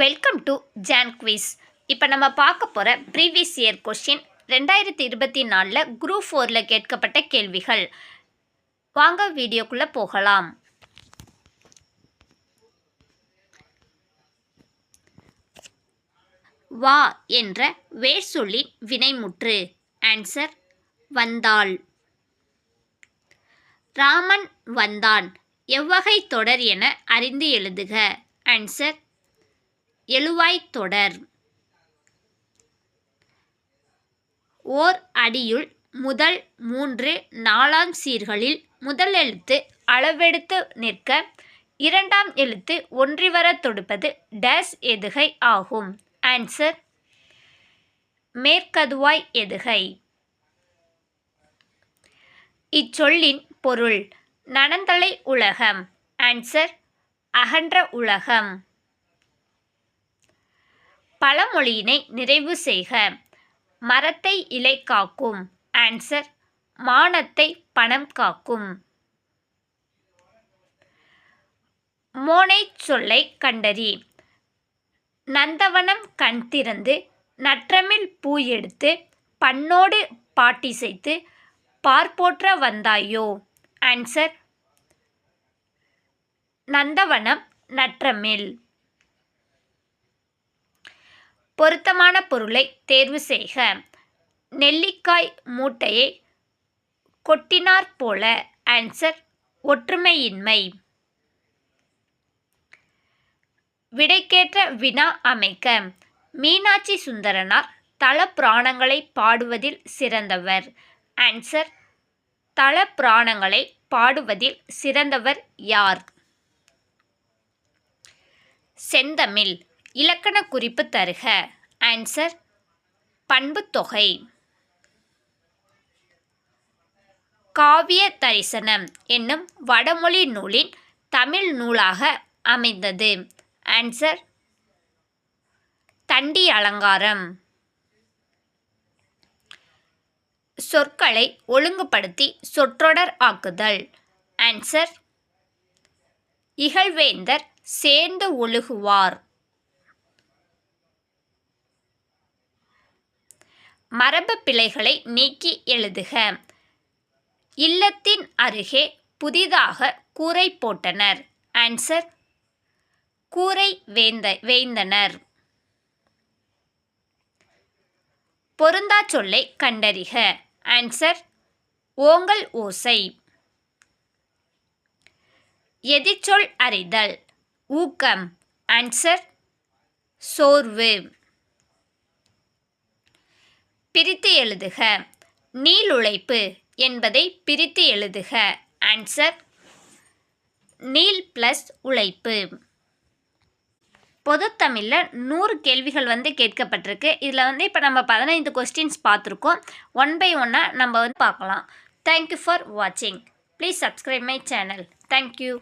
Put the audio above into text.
Welcome to John quiz இப்போ நம்ம பார்க்க போகிற ப்ரீவியஸ் இயர் கொஷின் ரெண்டாயிரத்தி இருபத்தி நாலில் குரூப் ஃபோரில் கேட்கப்பட்ட கேள்விகள். வாங்க வீடியோக்குள்ளே போகலாம். வா என்ற வேர் சொல்லின் வினைமுற்று. ஆன்சர் வந்தாள். ராமன் வந்தான். எவ்வகை தொடர் என அறிந்து எழுதுக. ஆன்சர் எழுவாய்த் தொடர். ஓர் அடியுள் முதல் மூன்று நாலாம் சீர்களில் முதல் எழுத்து அளவெடுத்து நிற்க இரண்டாம் எழுத்து ஒன்றிவர தொடுப்பது டேஸ் எதுகை ஆகும். ஆன்சர் மேற்கதுவாய் எதுகை. இச்சொல்லின் பொருள் நனந்தலை உலகம் ஆன்சர் அகன்ற உலகம் பழமொழியினை நிறைவு செய்க. மரத்தை இலை காக்கும். ஆன்சர் மானத்தை பணம் காக்கும். மோனை சொல்லை கண்டறி. நந்தவனம் கண் திறந்து நற்றமிழ் பூ எடுத்து பண்ணோடு பாட்டிசைத்து பார்ப்போற்ற வந்தாயோ? ஆன்சர் நந்தவனம் நற்றமிழ். பொருத்தமான பொருளை தேர்வு செய்க. நெல்லிக்காய் மூட்டையை கொட்டினார் போல ஆன்சர் ஒற்றுமையின்மை. விடைக்கேற்ற வினா அமைக்க. மீனாட்சி சுந்தரனார் தல புராணங்களை பாடுவதில் சிறந்தவர். ஆன்சர் தல புராணங்களை பாடுவதில் சிறந்தவர் யார்? செந்தமிழ். இலக்கண குறிப்பு தருக. ஆன்சர் பண்புத்தொகை. காவிய தரிசனம் என்னும் வடமொழி நூலின் தமிழ் நூலாக அமைந்தது. ஆன்சர் தண்டி அலங்காரம். சொற்களை ஒழுங்குபடுத்தி சொற்றொடர் ஆக்குதல். ஆன்சர் இகழ்வேந்தர் சேர்ந்து ஒழுகுவார். மரபு பிழைகளை நீக்கி எழுதுக. இல்லத்தின் அருகே புதிதாக கூரை போட்டனர். ஆன்சர் கூரை வேந்த வேந்தனர். பொருந்தா சொல்லை கண்டறிக. ஆன்சர் ஓங்கல் ஓசை. எதிர்ச்சொல் அறிதல் ஊக்கம். ஆன்சர் சோர்வு. பிரித்து எழுதுக. நீளுழைப்பு என்பதை பிரித்து எழுதுக. ஆன்சர் நீல் ப்ளஸ் உழைப்பு. பொதுத்தமிழில் நூறு கேள்விகள் வந்து கேட்கப்பட்டிருக்கு. இதில் வந்து இப்போ நம்ம பதினைந்து கொஸ்டின்ஸ் பார்த்துருக்கோம். ஒன் பை ஒன்னாக நம்ம வந்து பார்க்கலாம். தேங்க்யூ ஃபார் வாட்சிங் please subscribe my channel thank you